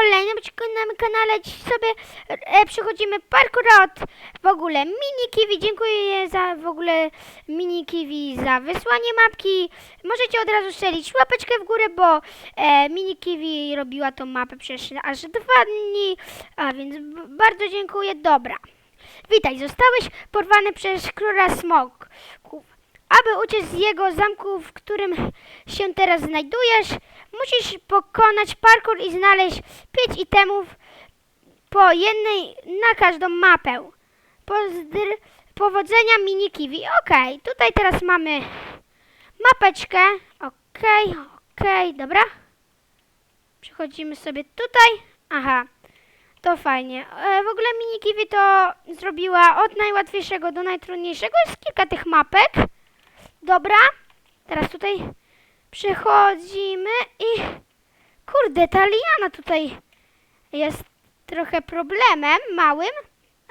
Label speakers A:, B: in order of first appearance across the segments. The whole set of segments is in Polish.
A: kolejnym odcinku na kanale. Dziś sobie e, przechodzimy parkour od w ogóle mini kiwi. Dziękuję za w ogóle mini kiwi za wysłanie mapki. Możecie od razu strzelić łapeczkę w górę, bo e, mini kiwi robiła tą mapę przez aż dwa dni. A więc bardzo dziękuję. Dobra. Witaj, zostałeś porwany przez króla smoków. Aby uciec z jego zamku, w którym się teraz znajdujesz, musisz pokonać parkour i znaleźć pięć itemów po jednej na każdą mapę. Pozdr powodzenia mini kiwi. Okej, tutaj teraz mamy mapeczkę. Okej, okej, dobra. Przechodzimy sobie tutaj. Aha, to fajnie. E, w ogóle mini kiwi to zrobiła od najłatwiejszego do najtrudniejszego. Jest kilka tych mapek. Dobra, teraz tutaj przechodzimy i kurde, ta liana tutaj jest trochę problemem małym,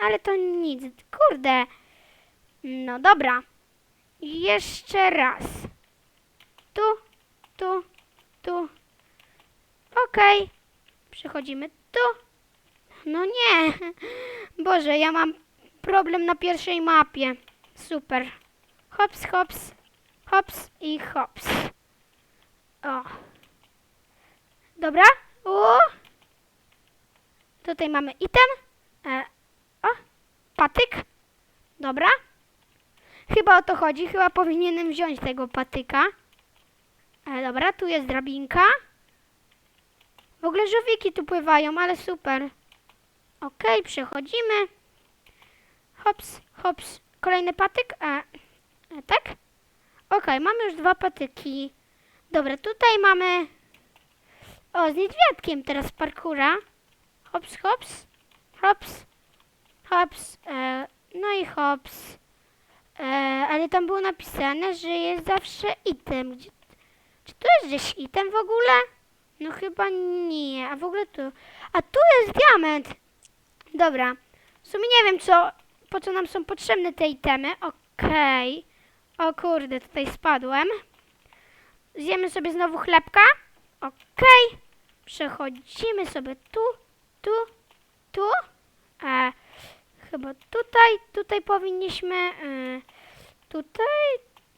A: ale to nic. Kurde. No dobra. Jeszcze raz. Tu, tu, tu. Okej. Przechodzimy tu. No nie. Boże, ja mam problem na pierwszej mapie. Super. Hops, hops, hops i hops. O. Dobra. U. Tutaj mamy item. E, o. Patyk. Dobra. Chyba o to chodzi. Chyba powinienem wziąć tego patyka. E, dobra, tu jest drabinka. W ogóle żółwiki tu pływają, ale super. Okej, przechodzimy. Hops, hops. Kolejny patyk. E, e, tak? Okej, mamy już dwa patyki. Dobra, tutaj mamy... O, z niedźwiadkiem teraz parkura. Hops, hops. Hops. Hops. E, no i hops. E, ale tam było napisane, że jest zawsze item. Gdzie, czy tu jest gdzieś item w ogóle? No chyba nie. A w ogóle tu... A tu jest diament. Dobra. W sumie nie wiem, co, po co nam są potrzebne te itemy. Okej. O kurde, tutaj spadłem. Zjemy sobie znowu chlebka. Okej. Przechodzimy sobie tu, tu, tu. E, chyba tutaj, tutaj powinniśmy. E, tutaj,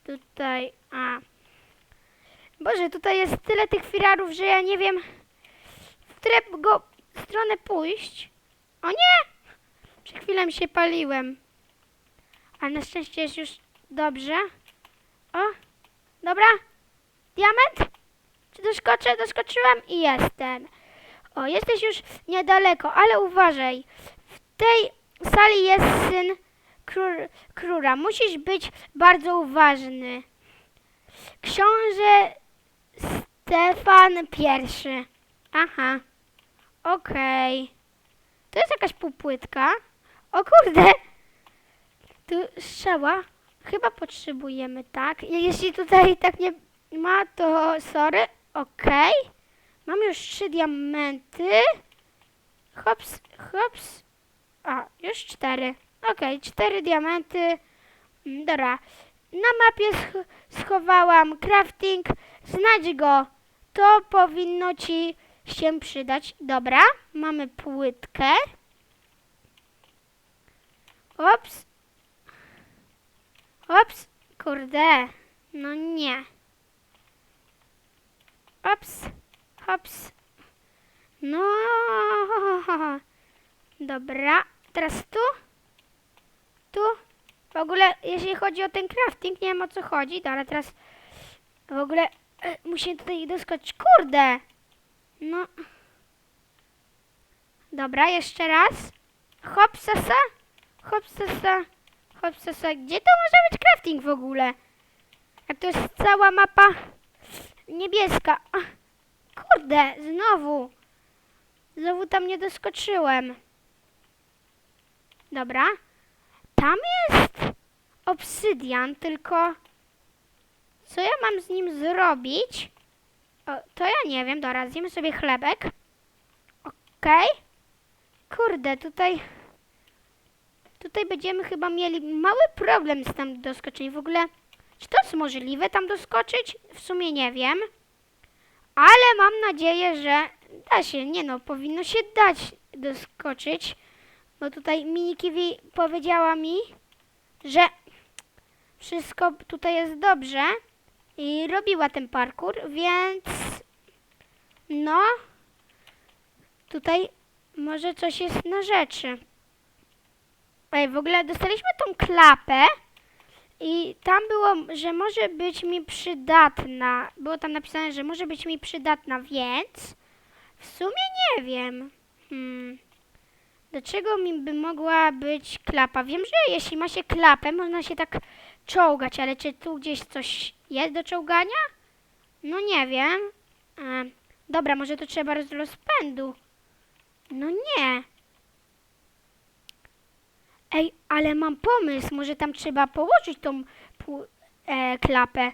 A: tutaj. A. Boże, tutaj jest tyle tych firarów, że ja nie wiem, w które go stronę pójść. O nie! Przed chwilą się paliłem. Ale na szczęście jest już dobrze. O, dobra. Diament? Czy doskoczę? Doskoczyłem i jestem. O, jesteś już niedaleko, ale uważaj. W tej sali jest syn król, króla. Musisz być bardzo uważny. Książę Stefan I. Aha. Okej. To jest jakaś półpłytka. O kurde! Tu strzała. Chyba potrzebujemy, tak? Jeśli tutaj tak nie ma, to sorry. Okej. Mam już trzy diamenty. Hops, hops. A, już cztery. Okej, cztery diamenty. Mm, Dobra. Na mapie sch schowałam crafting. Znajdź go. To powinno ci się przydać. Dobra, mamy płytkę. Ops. Ops. Kurde. No nie. Ops. Hops. No. Dobra. Teraz tu. Tu. W ogóle, jeśli chodzi o ten crafting, nie wiem o co chodzi, ale teraz w ogóle e, muszę tutaj doskoczyć. Kurde. No. Dobra, jeszcze raz. Hop, sasa. Hop, sasa. Hop, sasa. Gdzie to może być crafting w ogóle? Jak to jest cała mapa niebieska. Kurde, znowu. Znowu tam nie doskoczyłem. Dobra. Tam jest obsydian, tylko co ja mam z nim zrobić? O, to ja nie wiem, dobra, zjemy sobie chlebek. Okej. Kurde, tutaj... Tutaj będziemy chyba mieli mały problem z tam doskoczeniem. W ogóle, czy to jest możliwe tam doskoczyć? W sumie nie wiem. Ale mam nadzieję, że da się, nie no, powinno się dać doskoczyć. Bo tutaj Minikiwi powiedziała mi, że wszystko tutaj jest dobrze i robiła ten parkour, więc no tutaj może coś jest na rzeczy. Ej, w ogóle dostaliśmy tą klapę i tam było, że może być mi przydatna. Było tam napisane, że może być mi przydatna, więc w sumie nie wiem. Hmm. Do czego mi by mogła być klapa? Wiem, że jeśli ma się klapę, można się tak czołgać, ale czy tu gdzieś coś jest do czołgania? No nie wiem. E, dobra, może to trzeba rozpędu. No nie. Ej, ale mam pomysł. Może tam trzeba położyć tą e, klapę.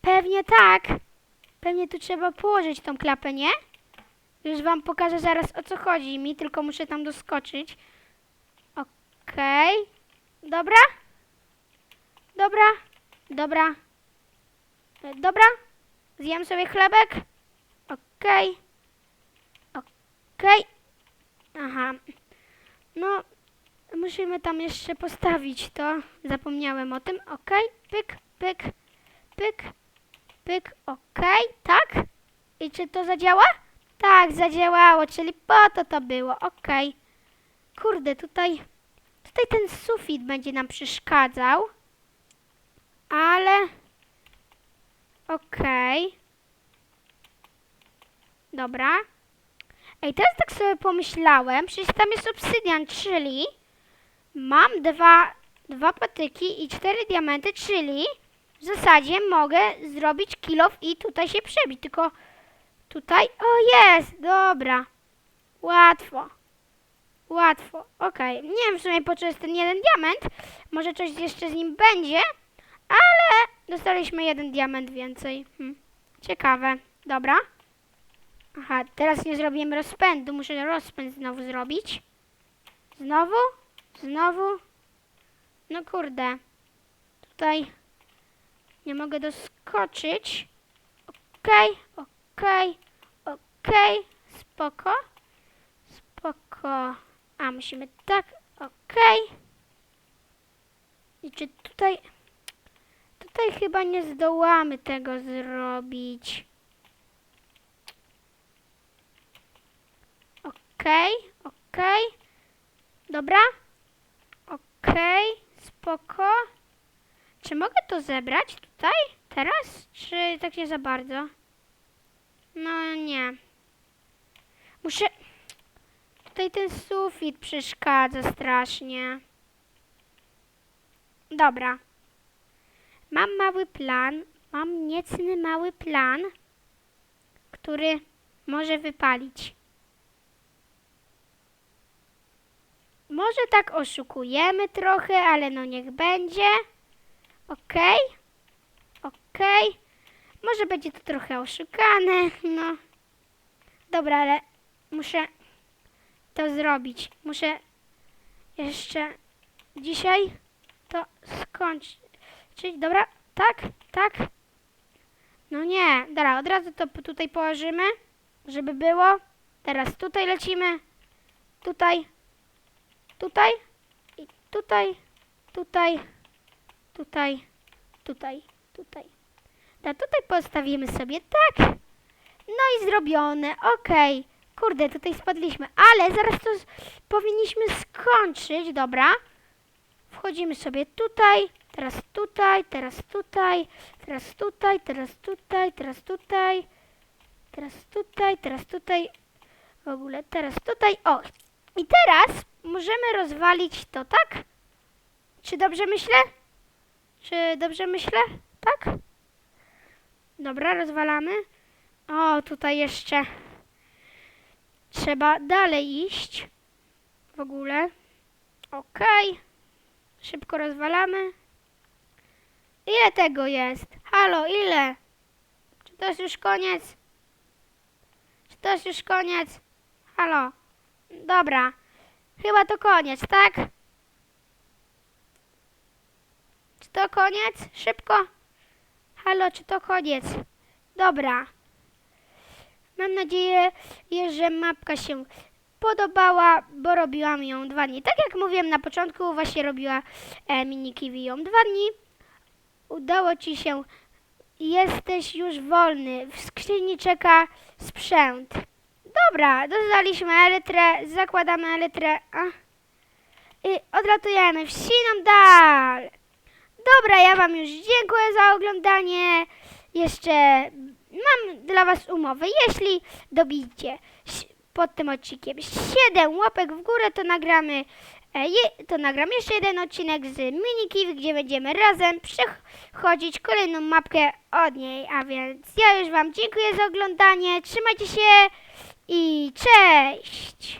A: Pewnie tak. Pewnie tu trzeba położyć tą klapę, nie? Już wam pokażę zaraz o co chodzi mi, tylko muszę tam doskoczyć. Okej. Dobra? Dobra? Dobra. E, Dobra? Zjem sobie chlebek? Okej. Okej. Aha. No, musimy tam jeszcze postawić to. Zapomniałem o tym. Okej. Pyk, pyk, pyk, pyk. Okej. Tak? I czy to zadziała? Tak, zadziałało, czyli po to to było. Okej. Kurde, tutaj, tutaj ten sufit będzie nam przeszkadzał. Ale... Okej. Dobra. Ej, teraz tak sobie pomyślałem, przecież tam jest obsydian, czyli mam dwa, dwa patyki i cztery diamenty, czyli w zasadzie mogę zrobić kilof i tutaj się przebić, tylko tutaj, o jest, dobra, łatwo, łatwo, okej, nie wiem w sumie po co jest ten jeden diament, może coś jeszcze z nim będzie, ale dostaliśmy jeden diament więcej, hm. ciekawe, dobra. Aha, teraz nie zrobiłem rozpędu. Muszę rozpęd znowu zrobić. Znowu? Znowu? No kurde. Tutaj nie mogę doskoczyć. Okej, okej, okej. Spoko. Spoko. A, musimy tak. Okej. I czy tutaj... Tutaj chyba nie zdołamy tego zrobić. Okej, okej. Dobra. Okej, spoko. Czy mogę to zebrać tutaj? Teraz? Czy tak nie za bardzo? No nie. Muszę... Tutaj ten sufit przeszkadza strasznie. Dobra. Mam mały plan. Mam niecny mały plan, który może wypalić. Może tak oszukujemy trochę, ale no niech będzie. Okej. Okej. Może będzie to trochę oszukane, no. Dobra, ale muszę to zrobić. Muszę jeszcze dzisiaj to skończyć. Dobra, tak, tak. No nie, dobra, od razu to tutaj położymy, żeby było. Teraz tutaj lecimy. Tutaj, tutaj i tutaj, tutaj, tutaj, tutaj, tutaj. A tutaj postawimy sobie tak. No i zrobione, okej. Kurde, tutaj spadliśmy, ale zaraz to powinniśmy skończyć, dobra. Wchodzimy sobie tutaj, teraz tutaj, teraz tutaj, teraz tutaj, teraz tutaj, teraz tutaj, teraz tutaj, teraz tutaj, w ogóle teraz tutaj, o. I teraz możemy rozwalić to, tak? Czy dobrze myślę? Czy dobrze myślę? Tak? Dobra, rozwalamy. O, tutaj jeszcze trzeba dalej iść. W ogóle. Okej. Szybko rozwalamy. Ile tego jest? Halo, ile? Czy to jest już koniec? Czy to jest już koniec? Halo. Dobra. Chyba to koniec, tak? Czy to koniec? Szybko. Halo, czy to koniec? Dobra. Mam nadzieję, że mapka się podobała, bo robiłam ją dwa dni. Tak jak mówiłem na początku, właśnie robiła e, mini kiwi ją dwa dni. Udało ci się. Jesteś już wolny. W skrzyni czeka sprzęt. Dobra, dodaliśmy elytrę, zakładamy elytrę. A. I odlatujemy w siną dal. Dobra, ja wam już dziękuję za oglądanie. Jeszcze mam dla was umowę. Jeśli dobicie pod tym odcinkiem 7 łapek w górę, to nagramy e, to nagram jeszcze jeden odcinek z Minikiw, gdzie będziemy razem przechodzić kolejną mapkę od niej. A więc ja już wam dziękuję za oglądanie. Trzymajcie się i cześć!